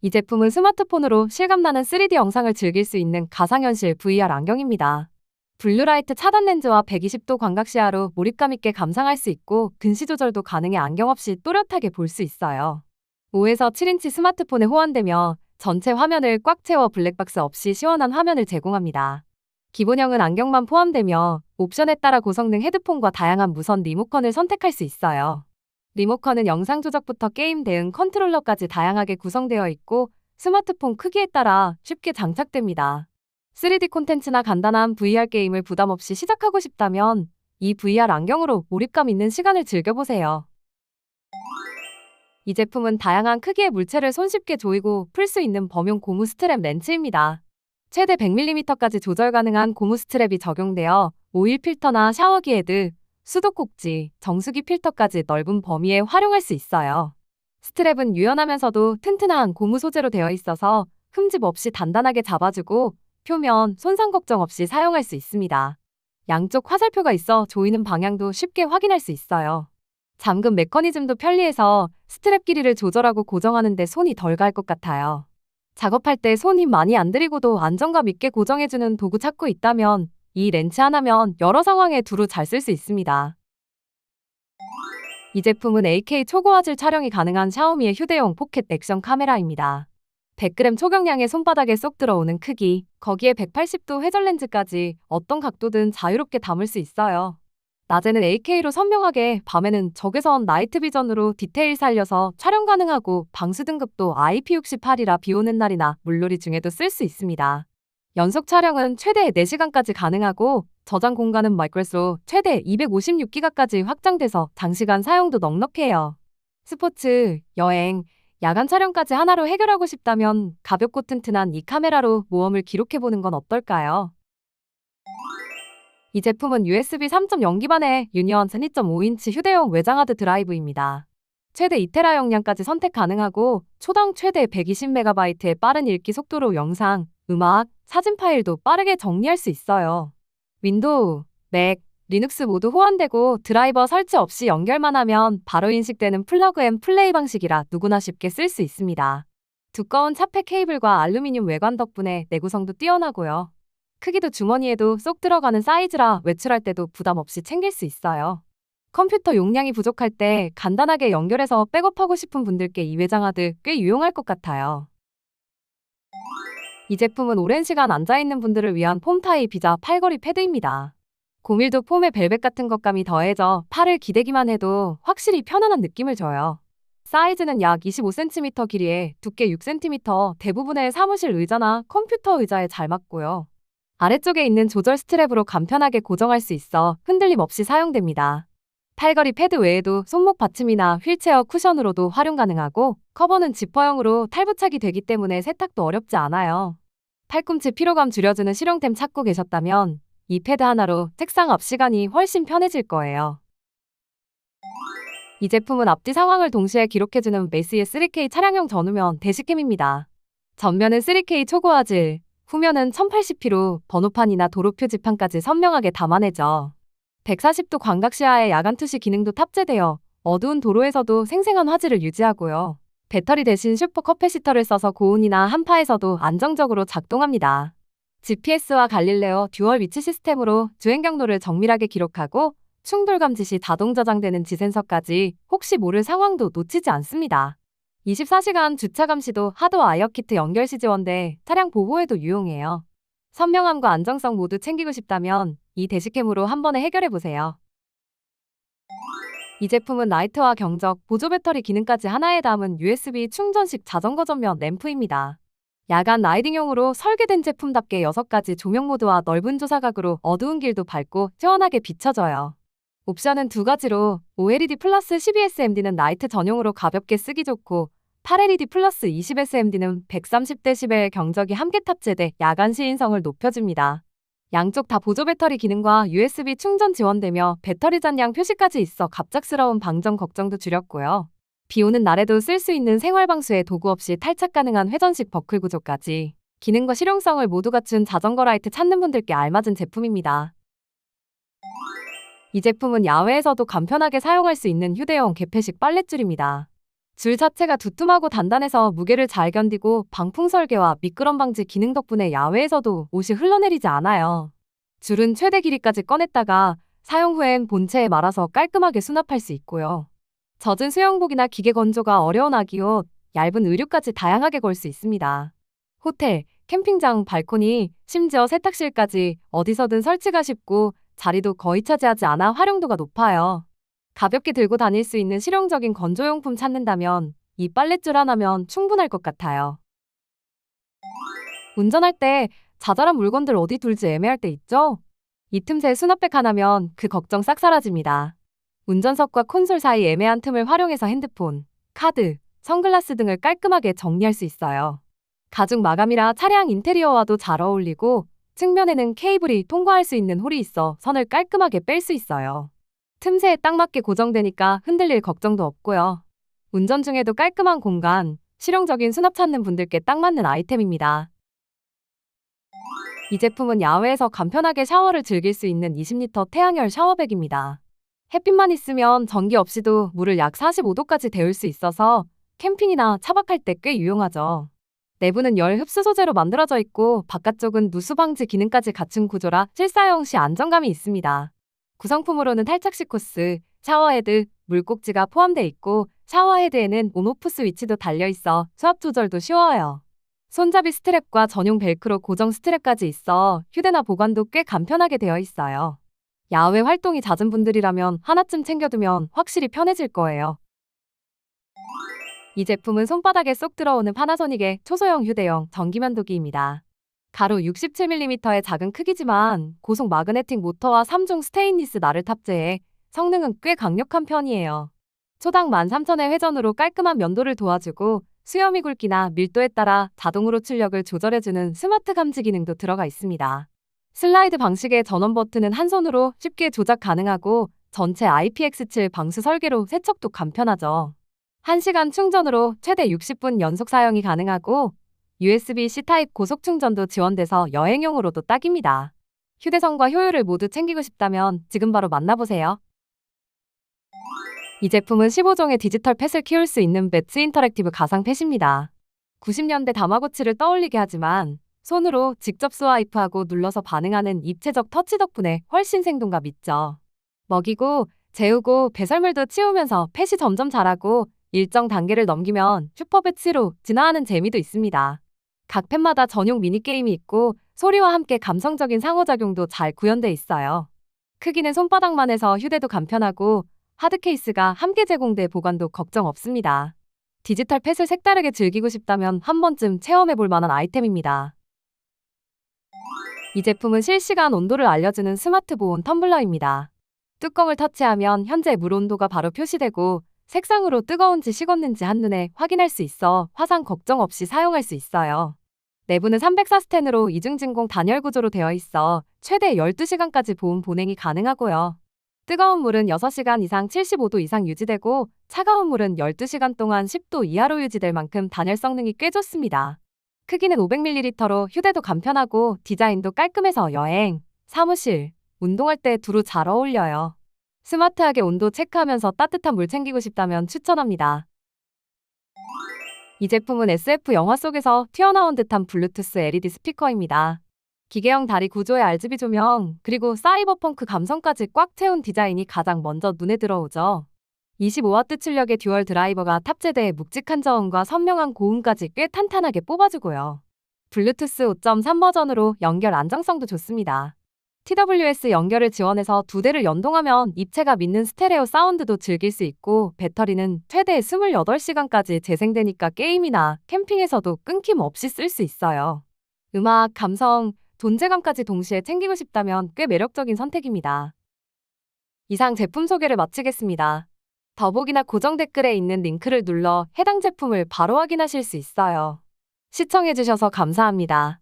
이 제품은 스마트폰으로 실감나는 3D 영상을 즐길 수 있는 가상현실 VR 안경입니다. 블루라이트 차단 렌즈와 120도 광각 시야로 몰입감 있게 감상할 수 있고 근시 조절도 가능해 안경 없이 또렷하게 볼 수 있어요. 5에서 7인치 스마트폰에 호환되며 전체 화면을 꽉 채워 블랙박스 없이 시원한 화면을 제공합니다. 기본형은 안경만 포함되며 옵션에 따라 고성능 헤드폰과 다양한 무선 리모컨을 선택할 수 있어요. 리모컨은 영상 조작부터 게임 대응 컨트롤러까지 다양하게 구성되어 있고 스마트폰 크기에 따라 쉽게 장착됩니다. 3D 콘텐츠나 간단한 VR 게임을 부담 없이 시작하고 싶다면 이 VR 안경으로 몰입감 있는 시간을 즐겨보세요. 이 제품은 다양한 크기의 물체를 손쉽게 조이고 풀 수 있는 범용 고무 스트랩 렌치입니다. 최대 100mm까지 조절 가능한 고무 스트랩이 적용되어 오일 필터나 샤워기 헤드, 수도꼭지, 정수기 필터까지 넓은 범위에 활용할 수 있어요. 스트랩은 유연하면서도 튼튼한 고무 소재로 되어 있어서 흠집 없이 단단하게 잡아주고 표면 손상 걱정 없이 사용할 수 있습니다. 양쪽 화살표가 있어 조이는 방향도 쉽게 확인할 수 있어요. 잠금 메커니즘도 편리해서 스트랩 길이를 조절하고 고정하는 데 손이 덜 갈 것 같아요. 작업할 때 손 힘 많이 안 들이고도 안정감 있게 고정해주는 도구 찾고 있다면 이 렌치 하나면 여러 상황에 두루 잘 쓸 수 있습니다. 이 제품은 8K 초고화질 촬영이 가능한 샤오미의 휴대용 포켓 액션 카메라입니다. 100g 초경량의 손바닥에 쏙 들어오는 크기, 거기에 180도 회전 렌즈까지 어떤 각도든 자유롭게 담을 수 있어요. 낮에는 8K로 선명하게, 밤에는 적외선 나이트 비전으로 디테일 살려서 촬영 가능하고 방수 등급도 IP68이라 비 오는 날이나 물놀이 중에도 쓸 수 있습니다. 연속 촬영은 최대 4시간까지 가능하고 저장 공간은 마이크로소 최대 256기가까지 확장돼서 장시간 사용도 넉넉해요. 스포츠, 여행, 야간 촬영까지 하나로 해결하고 싶다면 가볍고 튼튼한 이 카메라로 모험을 기록해보는 건 어떨까요? 이 제품은 USB 3.0 기반의 유니언 12.5인치 휴대용 외장하드 드라이브입니다. 최대 2테라 용량까지 선택 가능하고 초당 최대 120MB의 빠른 읽기 속도로 영상, 음악, 사진 파일도 빠르게 정리할 수 있어요. 윈도우, 맥, 리눅스 모두 호환되고 드라이버 설치 없이 연결만 하면 바로 인식되는 플러그 앤 플레이 방식이라 누구나 쉽게 쓸 수 있습니다. 두꺼운 차폐 케이블과 알루미늄 외관 덕분에 내구성도 뛰어나고요. 크기도 주머니에도 쏙 들어가는 사이즈라 외출할 때도 부담 없이 챙길 수 있어요. 컴퓨터 용량이 부족할 때 간단하게 연결해서 백업하고 싶은 분들께 이 외장하드 꽤 유용할 것 같아요. 이 제품은 오랜 시간 앉아있는 분들을 위한 폼 타입 비자 팔걸이 패드입니다. 고밀도 폼에 벨벳 같은 것감이 더해져 팔을 기대기만 해도 확실히 편안한 느낌을 줘요. 사이즈는 약 25cm 길이에 두께 6cm 대부분의 사무실 의자나 컴퓨터 의자에 잘 맞고요. 아래쪽에 있는 조절 스트랩으로 간편하게 고정할 수 있어 흔들림 없이 사용됩니다. 팔걸이 패드 외에도 손목 받침이나 휠체어 쿠션으로도 활용 가능하고 커버는 지퍼형으로 탈부착이 되기 때문에 세탁도 어렵지 않아요. 팔꿈치 피로감 줄여주는 실용템 찾고 계셨다면 이 패드 하나로 책상 앞 시간이 훨씬 편해질 거예요. 이 제품은 앞뒤 상황을 동시에 기록해주는 메시의 3K 차량용 전후면 대시캠입니다. 전면은 3K 초고화질, 후면은 1080p로 번호판이나 도로 표지판까지 선명하게 담아내죠. 140도 광각시야의 야간 투시 기능도 탑재되어 어두운 도로에서도 생생한 화질을 유지하고요. 배터리 대신 슈퍼 커패시터를 써서 고온이나 한파에서도 안정적으로 작동합니다. GPS와 갈릴레오 듀얼 위치 시스템으로 주행 경로를 정밀하게 기록하고 충돌 감지 시 자동 저장되는 지센서까지 혹시 모를 상황도 놓치지 않습니다. 24시간 주차 감시도 하드와 아이어 키트 연결 시 지원돼 차량 보호에도 유용해요. 선명함과 안정성 모두 챙기고 싶다면 이 대시캠으로 한 번에 해결해 보세요. 이 제품은 라이트와 경적, 보조 배터리 기능까지 하나에 담은 USB 충전식 자전거 전면 램프입니다. 야간 라이딩용으로 설계된 제품답게 6가지 조명 모드와 넓은 조사각으로 어두운 길도 밝고 시원하게 비춰져요. 옵션은 두 가지로 OLED 플러스 12SMD는 라이트 전용으로 가볍게 쓰기 좋고 8LED 플러스 20SMD는 130dB 경적이 함께 탑재돼 야간 시인성을 높여줍니다. 양쪽 다 보조 배터리 기능과 USB 충전 지원되며 배터리 잔량 표시까지 있어 갑작스러운 방전 걱정도 줄였고요. 비 오는 날에도 쓸 수 있는 생활 방수에 도구 없이 탈착 가능한 회전식 버클 구조까지 기능과 실용성을 모두 갖춘 자전거 라이트 찾는 분들께 알맞은 제품입니다. 이 제품은 야외에서도 간편하게 사용할 수 있는 휴대용 개폐식 빨랫줄입니다. 줄 자체가 두툼하고 단단해서 무게를 잘 견디고 방풍 설계와 미끄럼 방지 기능 덕분에 야외에서도 옷이 흘러내리지 않아요. 줄은 최대 길이까지 꺼냈다가 사용 후엔 본체에 말아서 깔끔하게 수납할 수 있고요. 젖은 수영복이나 기계 건조가 어려운 아기 옷, 얇은 의류까지 다양하게 걸 수 있습니다. 호텔, 캠핑장, 발코니, 심지어 세탁실까지 어디서든 설치가 쉽고 자리도 거의 차지하지 않아 활용도가 높아요. 가볍게 들고 다닐 수 있는 실용적인 건조용품 찾는다면 이 빨랫줄 하나면 충분할 것 같아요. 운전할 때 자잘한 물건들 어디 둘지 애매할 때 있죠? 이 틈새 수납백 하나면 그 걱정 싹 사라집니다. 운전석과 콘솔 사이 애매한 틈을 활용해서 핸드폰, 카드, 선글라스 등을 깔끔하게 정리할 수 있어요. 가죽 마감이라 차량 인테리어와도 잘 어울리고 측면에는 케이블이 통과할 수 있는 홀이 있어 선을 깔끔하게 뺄 수 있어요. 틈새에 딱 맞게 고정되니까 흔들릴 걱정도 없고요. 운전 중에도 깔끔한 공간, 실용적인 수납 찾는 분들께 딱 맞는 아이템입니다. 이 제품은 야외에서 간편하게 샤워를 즐길 수 있는 20리터 태양열 샤워백입니다. 햇빛만 있으면 전기 없이도 물을 약 45도까지 데울 수 있어서 캠핑이나 차박할 때 꽤 유용하죠. 내부는 열 흡수 소재로 만들어져 있고 바깥쪽은 누수 방지 기능까지 갖춘 구조라 실사용 시 안정감이 있습니다. 구성품으로는 탈착식 코스, 샤워헤드, 물꼭지가 포함되어 있고 샤워헤드에는 온오프 스위치도 달려 있어 수압 조절도 쉬워요. 손잡이 스트랩과 전용 벨크로 고정 스트랩까지 있어 휴대나 보관도 꽤 간편하게 되어 있어요. 야외 활동이 잦은 분들이라면 하나쯤 챙겨두면 확실히 편해질 거예요. 이 제품은 손바닥에 쏙 들어오는 파나소닉의 초소형 휴대용 전기면도기입니다. 가로 67mm의 작은 크기지만 고속 마그네틱 모터와 3중 스테인리스 날을 탑재해 성능은 꽤 강력한 편이에요. 초당 13,000의 회전으로 깔끔한 면도를 도와주고 수염이 굵기나 밀도에 따라 자동으로 출력을 조절해주는 스마트 감지 기능도 들어가 있습니다. 슬라이드 방식의 전원 버튼은 한 손으로 쉽게 조작 가능하고 전체 IPX7 방수 설계로 세척도 간편하죠. 1시간 충전으로 최대 60분 연속 사용이 가능하고 USB-C 타입 고속 충전도 지원돼서 여행용으로도 딱입니다. 휴대성과 효율을 모두 챙기고 싶다면 지금 바로 만나보세요. 이 제품은 15종의 디지털 펫을 키울 수 있는 배츠 인터랙티브 가상 펫입니다. 90년대 다마고치를 떠올리게 하지만 손으로 직접 스와이프하고 눌러서 반응하는 입체적 터치 덕분에 훨씬 생동감 있죠. 먹이고 재우고 배설물도 치우면서 펫이 점점 자라고 일정 단계를 넘기면 슈퍼배치로 진화하는 재미도 있습니다. 각 펫마다 전용 미니게임이 있고 소리와 함께 감성적인 상호작용도 잘 구현돼 있어요. 크기는 손바닥만 해서 휴대도 간편하고 하드 케이스가 함께 제공돼 보관도 걱정 없습니다. 디지털 펫을 색다르게 즐기고 싶다면 한 번쯤 체험해 볼 만한 아이템입니다. 이 제품은 실시간 온도를 알려주는 스마트 보온 텀블러입니다. 뚜껑을 터치하면 현재 물 온도가 바로 표시되고 색상으로 뜨거운지 식었는지 한눈에 확인할 수 있어 화상 걱정 없이 사용할 수 있어요. 내부는 304 스텐으로 이중진공 단열 구조로 되어 있어 최대 12시간까지 보온 보냉이 가능하고요. 뜨거운 물은 6시간 이상 75도 이상 유지되고 차가운 물은 12시간 동안 10도 이하로 유지될 만큼 단열 성능이 꽤 좋습니다. 크기는 500ml로 휴대도 간편하고 디자인도 깔끔해서 여행, 사무실, 운동할 때 두루 잘 어울려요. 스마트하게 온도 체크하면서 따뜻한 물 챙기고 싶다면 추천합니다. 이 제품은 SF 영화 속에서 튀어나온 듯한 블루투스 LED 스피커입니다. 기계형 다리 구조의 RGB 조명, 그리고 사이버펑크 감성까지 꽉 채운 디자인이 가장 먼저 눈에 들어오죠. 25W 출력의 듀얼 드라이버가 탑재돼 묵직한 저음과 선명한 고음까지 꽤 탄탄하게 뽑아주고요. 블루투스 5.3 버전으로 연결 안정성도 좋습니다. TWS 연결을 지원해서 두 대를 연동하면 입체가 믿는 스테레오 사운드도 즐길 수 있고 배터리는 최대 28시간까지 재생되니까 게임이나 캠핑에서도 끊김없이 쓸 수 있어요. 음악, 감성, 존재감까지 동시에 챙기고 싶다면 꽤 매력적인 선택입니다. 이상 제품 소개를 마치겠습니다. 더보기나 고정 댓글에 있는 링크를 눌러 해당 제품을 바로 확인하실 수 있어요. 시청해주셔서 감사합니다.